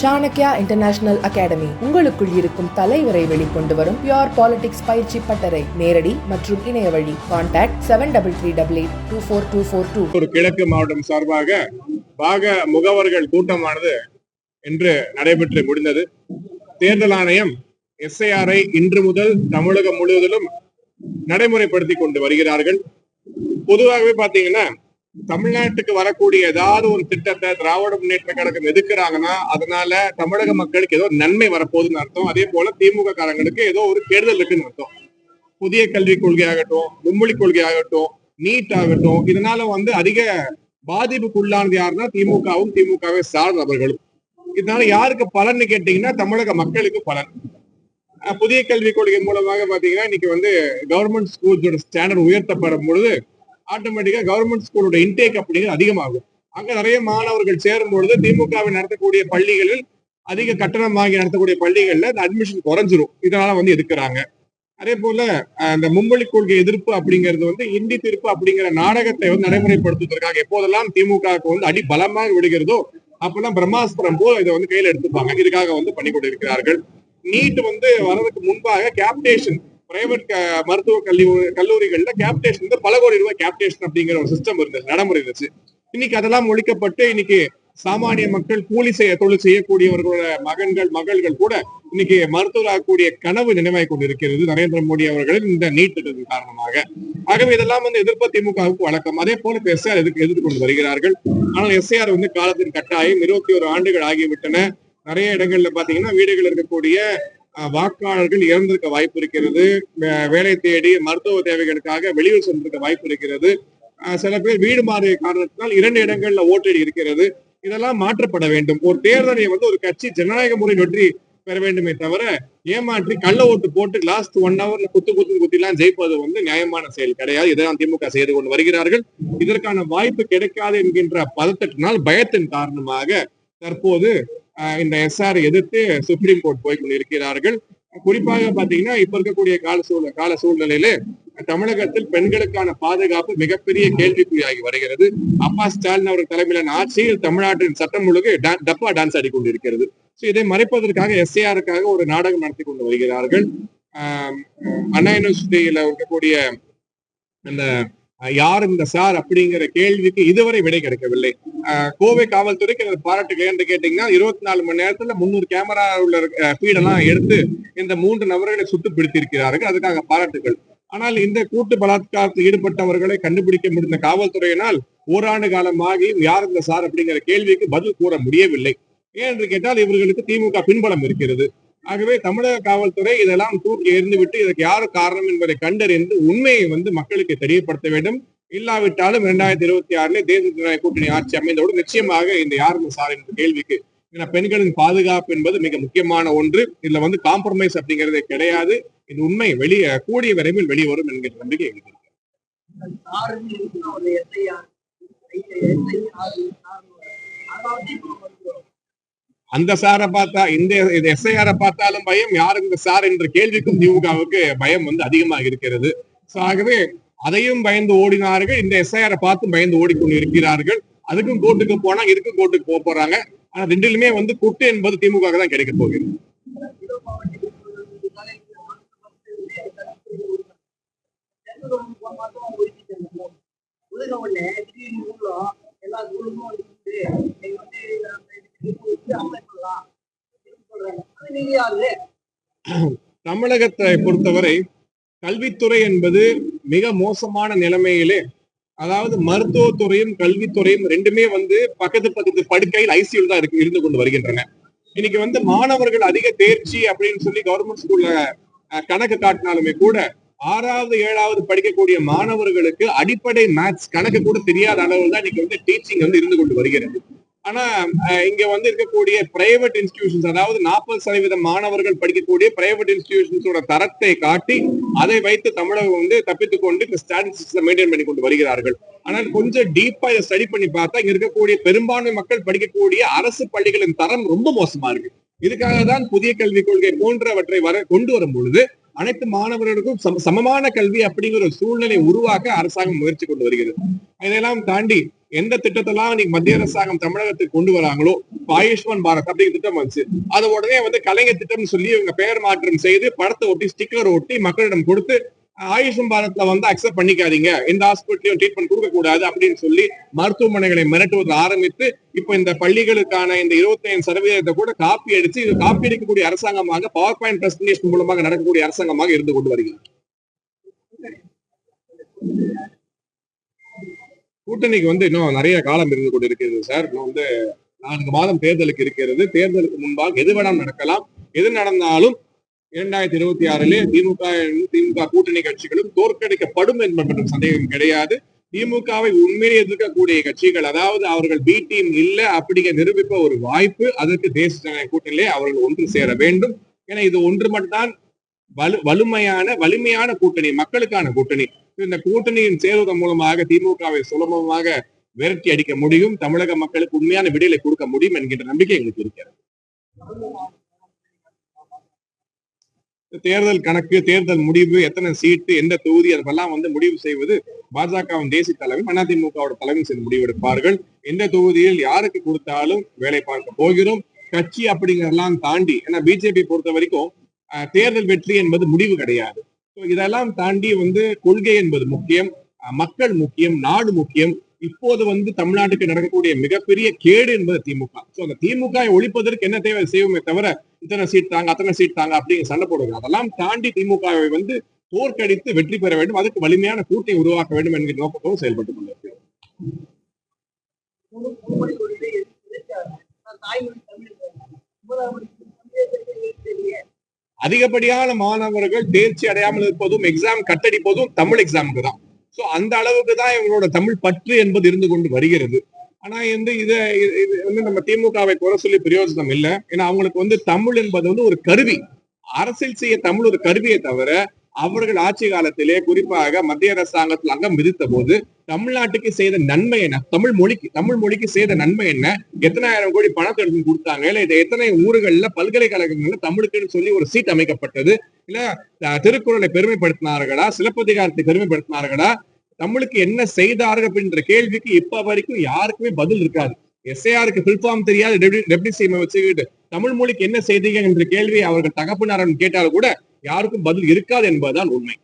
Chanakya international academy உங்களுக்குள் இருக்கும் தலைவரை வெளிக்கொண்டு வரும் பியோர் பாலிடிக்ஸ் பயிற்சி பட்டறை. நேரடி மற்றும் இணைய வழி. Contact seven double three double eight two four two four two ஒரு கிழக்கு மாவட்டம் சார்பாக பாக முகவர்கள் கூட்டமானது இன்று நடைபெற்று முடிந்தது. தேர்தல் ஆணையம் எஸ்ஐஆரை இன்று முதல் தமிழகம் முழுவதிலும் நடைமுறைப்படுத்தி கொண்டு வருகிறார்கள். பொதுவாகவே பார்த்தீங்கன்னா தமிழ்நாட்டுக்கு வரக்கூடிய ஏதாவது ஒரு திட்டத்தை திராவிட முன்னேற்ற கழகம் எதுக்குறாங்கன்னா அதனால தமிழக மக்களுக்கு ஏதோ நன்மை வரப்போகுதுன்னு அர்த்தம். அதே போல திமுக காரங்களுக்கு ஏதோ ஒரு கெடுதல் இருக்குன்னு அர்த்தம். புதிய கல்விக் கொள்கை ஆகட்டும் மும்மொழி கொள்கை ஆகட்டும் நீட் ஆகட்டும் இதனால வந்து அதிக பாதிப்புக்குள்ளானது யாருன்னா திமுகவும் திமுகவை சார் நபர்களும். இதனால யாருக்கு பலன்னு கேட்டீங்கன்னா தமிழக மக்களுக்கு பலன். புதிய கல்விக் கொள்கை மூலமாக பாத்தீங்கன்னா இன்னைக்கு வந்து கவர்மெண்ட் ஸ்கூல்ஸோட ஸ்டாண்டர்ட் உயர்த்தப்படும் பொழுது ஆட்டோமேட்டிக்கா கவர்மெண்ட் ஸ்கூலோட இன்டேக் அப்படிங்கிறது அதிகமாகும். அங்க நிறைய மாணவர்கள் சேரும் பொழுது திமுகவை நடத்தக்கூடிய பள்ளிகளில் அதிக கட்டணம் வாங்கி நடத்தக்கூடிய பள்ளிகள்ல அந்த அட்மிஷன் குறைஞ்சிரும். இதனால வந்து எதிர்க்கிறாங்க அதே போல அந்த மும்மொழி கொள்கை எதிர்ப்பு அப்படிங்கிறது வந்து இந்தி திருப்பு அப்படிங்கிற நாடகத்தை வந்து நடைமுறைப்படுத்துவதற்காக எப்போதெல்லாம் திமுகவுக்கு வந்து அடி பலமாக விடுகிறதோ அப்பெல்லாம் பிரம்மாஸ்திரம் போல் இதை வந்து கையில எடுத்துப்பாங்க. இதுக்காக வந்து பண்ணி கொண்டிருக்கிறார்கள் நீட் வந்து வர்றதுக்கு முன்பாக கேப்டேஷன் பிரைவேட் மருத்துவ கல்லூரி கல்லூரிகள்ல கேப்டேஷன் வந்து பல கோடி ரூபாய் கேப்டேஷன் அப்படிங்கிற ஒரு சிஸ்டம் இருந்தது நடைமுறை இருந்துச்சு. இன்னைக்கு அதெல்லாம் ஒழிக்கப்பட்டு இன்னைக்கு சாமானிய மக்கள் கூலி செய்ய தொழில் செய்யக்கூடியவர்களோட மகன்கள் மகள்கள் கூட இன்னைக்கு மருத்துவராகக்கூடிய கனவு நினைவாய் கொண்டிருக்கிறது நரேந்திர மோடி அவர்களின் இந்த நீட் திட்டத்தின் காரணமாக. ஆகவே இதெல்லாம் வந்து எதிர்ப்பு திமுகவுக்கு வழக்கம். அதே போல இப்ப எஸ்ஆர் எதிர்த்து எதிர்கொண்டு வருகிறார்கள்? ஆனால் எஸ்ஐஆர் வந்து காலத்தின் கட்டாயம் இருபத்தி ஒரு ஆண்டுகள் ஆகிவிட்டன. நிறைய இடங்கள்ல பாத்தீங்கன்னா வீடுகள் இருக்கக்கூடிய வாக்காளர்கள் இறந்திருக்க வாய்ப்பு இருக்கிறது. வே- வேலை தேடி மருத்துவ தேவைகளுக்காக வெளியூர் சென்றிருக்க வாய்ப்பு இருக்கிறது. சில பேர் வீடு மாறிய காரணத்தினால் இரண்டு இடங்கள்ல ஓட்டடி இருக்கிறது. இதெல்லாம் மாற்றப்பட வேண்டும். ஒரு தேர்தலை வந்து ஒரு கட்சி ஜனநாயக முறை வெற்றி பெற வேண்டுமே தவிர ஏமாற்றி கள்ள ஓட்டு போட்டு லாஸ்ட் ஒன் ஹவர்ல குத்து குத்து குத்திலாம் ஜெயிப்பது வந்து நியாயமான செயல் கிடையாது. இதெல்லாம் திமுக செய்து கொண்டு வருகிறார்கள். இதற்கான வாய்ப்பு கிடைக்காது என்கின்ற பதட்டத்தினால் பயத்தின் காரணமாக தற்போது இந்த எஸ்ஆர் எதிர்த்து சுப்ரீம் கோர்ட் போய் கொண்டிருக்கிறார்கள். குறிப்பாக பாத்தீங்கன்னா இப்ப இருக்கக்கூடிய கால சூழல் கால சூழ்நிலையில தமிழகத்தில் பெண்களுக்கான பாதுகாப்பு மிகப்பெரிய கேள்விக்குறியாகி வருகிறது. அப்பா ஸ்டாலின் அவர்கள் தலைமையிலான ஆட்சியில் தமிழ்நாட்டின் சட்டம் ஒழுங்கு டப்பா டான்ஸ் ஆடிக்கொண்டிருக்கிறது ஸோ இதை மறைப்பதற்காக எஸ்ஏஆருக்காக ஒரு நாடகம் நடத்தி கொண்டு வருகிறார்கள். ஆஹ் அண்ணா யூனிவர்சிட்டியில இருக்கக்கூடிய அந்த யார் இந்த சார் அப்படிங்கிற கேள்விக்கு இதுவரை விடை கிடைக்கவில்லை. கோவை காவல்துறைக்கு எனது பாராட்டுகள் என்று கேட்டீங்கன்னா இருபத்தி நாலு மணி நேரத்துல முன்னூறு கேமரா உள்ள ஃபீடெல்லாம் எடுத்து இந்த மூன்று நபர்களை சுட்டு பிடித்திருக்கிறார்கள். அதுக்காக பாராட்டுகள். ஆனால் இந்த கூட்டு பலாத்காரத்தில் ஈடுபட்டவர்களை கண்டுபிடிக்க முடிந்த காவல்துறையினால் ஓராண்டு காலமாகி யார் இந்த சார் அப்படிங்கிற கேள்விக்கு பதில் கூற முடியவில்லை. ஏன் என்று கேட்டால் இவர்களுக்கு திமுக பின்பலம் இருக்கிறது. ஆகவே தமிழக காவல்துறை இதெல்லாம் தூக்கி எறிந்துவிட்டு இதற்கு யாரு காரணம் என்பதை கண்டறிந்து உண்மையை வந்து மக்களுக்கு தெரியப்படுத்த வேண்டும். இல்லாவிட்டாலும் இரண்டாயிரத்தி இருபத்தி ஆறுல தேசிய ஜனநாயக கூட்டணி ஆட்சி அமைந்தோடு நிச்சயமாக இந்த யார் சார் என்ற கேள்விக்கு ஏன்னா பெண்களின் பாதுகாப்பு என்பது மிக முக்கியமான ஒன்று. இதுல வந்து காம்ப்ரமைஸ் அப்படிங்கிறதே கிடையாது. இது உண்மை வெளியே கூடிய விரைவில் வெளிவரும் என்கிற நம்பிக்கை எங்களுக்கு அதாவது அந்த சாரை பார்த்தா இந்த எஸ்ஐஆரை பார்த்தாலும் பயம். யார் இந்த சார் என்ற கேள்விக்கும் திமுகவுக்கு பயம் வந்து அதிகமாக இருக்கிறது. So, ஆகவே அதையும் பயந்து ஓடினார்கள். இந்த எஸ்ஐஆரை பார்த்தும் பயந்து ஓடிக்கொண்டு இருக்கிறார்கள் அதுக்கும் கோர்ட்டுக்கு போனா இதுக்கும் கோர்ட்டுக்கு போக போறாங்க. ஆனா ரெண்டிலுமே வந்து குட்டு என்பது திமுக தான் கிடைக்க போகிறது. எல்லா வந்து தமிழகத்தை பொறுத்தவரை கல்வித்துறை என்பது மிக மோசமான நிலைமையிலே அதாவது மருத்துவத்துறையும் கல்வித்துறையும் ரெண்டுமே வந்து பக்கத்து பக்கத்து படுக்கையில் ஐசியூல் தான் இருக்கு இருந்து கொண்டு வருகின்றன. இன்னைக்கு வந்து மாணவர்கள் அதிக தேர்ச்சி அப்படின்னு சொல்லி கவர்மெண்ட் ஸ்கூல்ல கணக்கு காட்டினாலுமே கூட ஆறாவது ஏழாவது படிக்கக்கூடிய மாணவர்களுக்கு அடிப்படை மேத்ஸ் கணக்கு கூட தெரியாத அளவு தான் இன்னைக்கு வந்து டீச்சிங் வந்து இருந்து கொண்டு வருகிறது. ஆனா அஹ், இங்க வந்து இருக்கக்கூடிய பிரைவேட் இன்ஸ்டிடியூஷன்ஸ் அதாவது நாற்பது சதவீதம் மாணவர்கள் படிக்கக்கூடிய பிரைவேட் இன்ஸ்டிடியூஷன்ஸோட தரத்தை காட்டி அதை வைத்து தமிழகம் வந்து தப்பித்துக் கொண்டு இந்த மெயின்டைன் பண்ணி கொண்டு வருகிறார்கள். ஆனால் கொஞ்சம் டீப்பா இதை ஸ்டடி பண்ணி பார்த்தா இங்க இருக்கக்கூடிய பெரும்பான்மை மக்கள் படிக்கக்கூடிய அரசு பள்ளிகளின் தரம் ரொம்ப மோசமா இருக்கு. இதுக்காக தான் புதிய கல்விக் கொள்கை போன்றவற்றை வர கொண்டு வரும் பொழுது அனைத்து மாணவர்களுக்கும் சம- சமமான கல்வி அப்படிங்கிற ஒரு சூழ்நிலை உருவாக்க அரசாங்கம் முயற்சி கொண்டு வருகிறது. இதையெல்லாம் தாண்டி எந்த திட்டத்தெல்லாம் இன்னைக்கு மத்திய அரசாங்கம் தமிழகத்துக்கு கொண்டு வராங்களோ ஆயுஷ்மான் பாரத் அப்படிங்கிற திட்டம் வந்துச்சு. அது உடனே வந்து கலைஞர் திட்டம்னு சொல்லி இவங்க பெயர் மாற்றம் செய்து படத்தை ஒட்டி ஸ்டிக்கர் ஒட்டி மக்களிடம் கொடுத்து ஆயுஷ்மான் பாரத்ல வந்து அக்செப்ட் பண்ணிக்காதீங்க. எந்த ஹாஸ்பிட்டலையும் ட்ரீட்மெண்ட் கொடுக்க கூடாது அப்படின்னு சொல்லி மருத்துவமனைகளை மிரட்டுவது ஆரம்பித்து இப்ப இந்த பள்ளிகளுக்கான இந்த 25% சதவீதத்தை கூட காப்பி அடிச்சு இது காப்பி அடிக்கக்கூடிய அரசாங்கமாக பவர் பாயிண்ட் பிரசன்டேஷன் மூலமாக நடக்கக்கூடிய அரசாங்கமாக இருந்து கொண்டு வருகிறது கூட்டணிக்கு வந்து இன்னும் நிறைய காலம் இருந்து கொண்டு இருக்கிறது சார். இன்னும் வந்து நான்கு மாதம் தேர்தலுக்கு இருக்கிறது. தேர்தலுக்கு முன்பாக எது வேணாலும் நடக்கலாம். எது நடந்தாலும் இரண்டாயிரத்தி இருபத்தி ஆறிலே திமுக திமுக கூட்டணி கட்சிகளும் தோற்கடிக்கப்படும் என்பது சந்தேகம் கிடையாது. திமுகவை உண்மையிலே எதிர்க்கக்கூடிய கட்சிகள் அதாவது அவர்கள் பி டீம் இல்ல அப்படிங்க நிரூபிப்ப ஒரு வாய்ப்பு அதற்கு தேசிய ஜனநாயக கூட்டணியிலே அவர்கள் ஒன்று சேர வேண்டும். ஏன்னா இது ஒன்று மட்டும்தான் வலு வலிமையான வலிமையான கூட்டணி மக்களுக்கான கூட்டணி. இந்த கூட்டணியின் சேருவதன் மூலமாக திமுகவை சுலபமாக விரட்டி அடிக்க முடியும். தமிழக மக்களுக்கு உண்மையான விடையில கொடுக்க முடியும் என்கின்ற நம்பிக்கை எங்களுக்கு இருக்கிறது. தேர்தல் கணக்கு தேர்தல் முடிவு எத்தனை சீட்டு எந்த தொகுதி அதெல்லாம் வந்து முடிவு செய்வது பாஜகவின் தேசிய தலைமை அதிமுகவோட தலைமை செய்து முடிவெடுப்பார்கள். எந்த தொகுதியில் யாருக்கு கொடுத்தாலும் வேலை பார்க்க போகிறோம். கட்சி அப்படிங்கறதெல்லாம் தாண்டி ஏன்னா பிஜேபி பொறுத்த வரைக்கும் தேர்தல் வெற்றி என்பது முடிவு கிடையாது. இதெல்லாம் தாண்டி வந்து கொள்கை என்பது முக்கியம் மக்கள் முக்கியம் நாடு முக்கியம். இப்போது வந்து தமிழ்நாட்டுக்கு நடக்கக்கூடிய மிகப்பெரிய கேடு என்பது திமுக. சோ அந்த திமுக ஒழிப்பதற்கு என்ன தேவை? செய்வோமே தவிர இத்தனை சீட் தாங்க அத்தனை சீட் தாங்க அப்படிங்கிற சண்டை போடுங்க அதெல்லாம் தாண்டி திமுகவை வந்து தோற்கடித்து வெற்றி பெற வேண்டும். அதுக்கு வலிமையான கூட்டை உருவாக்க வேண்டும் என்கிற நோக்கத்தோடு செயல்பட்டு கொண்டிருக்கிறோம். தாய்மொழி தமிழ் அதிகப்படியான மாணவர்கள் தேர்ச்சி அடையாமல் இருப்பதும் எக்ஸாம் கட்டடிப்பதும் தமிழ் எக்ஸாமுக்கு தான். சோ அந்த அளவுக்கு தான் இவங்களோட தமிழ் பற்று என்பது இருந்து கொண்டு வருகிறது. ஆனா வந்து இதை இது இது வந்து நம்ம திமுகவை குறை சொல்லி பிரயோஜனம் இல்லை. ஏன்னா அவங்களுக்கு வந்து தமிழ் என்பது வந்து ஒரு கருவி. அரசியல் செய்ய தமிழ் ஒரு கருவியை தவிர அவர்கள் ஆட்சி காலத்திலே குறிப்பாக மத்திய அரசாங்கத்தில் அங்கம் விதித்த போது தமிழ்நாட்டுக்கு செய்த நன்மை என்ன? தமிழ் மொழிக்கு தமிழ் மொழிக்கு செய்த நன்மை என்ன? எத்தனாயிரம் கோடி பணத்தை எடுத்து கொடுத்தாங்க? இல்ல இது எத்தனை ஊர்களில் பல்கலைக்கழகங்கள்ல தமிழுக்குன்னு சொல்லி ஒரு சீட் அமைக்கப்பட்டது? இல்ல திருக்குறளை பெருமைப்படுத்தினார்களா? சிலப்பதிகாரத்தை பெருமைப்படுத்தினார்களா? தமிழுக்கு என்ன செய்தார்கள் அப்படின்ற கேள்விக்கு இப்ப வரைக்கும் யாருக்குமே பதில் இருக்காது. எஸ்ஐஆருக்கு ஃபில்ஃபார்ம் தெரியாது டெப்டி சிஎம் வச்சுக்கிட்டு. தமிழ் மொழிக்கு என்ன செய்தீங்க என்ற கேள்வி அவர்கள் தகப்பனாரன் கேட்டாலும் கூட யாருக்கும் பதில் இருக்காது என்பதுதான் உண்மை.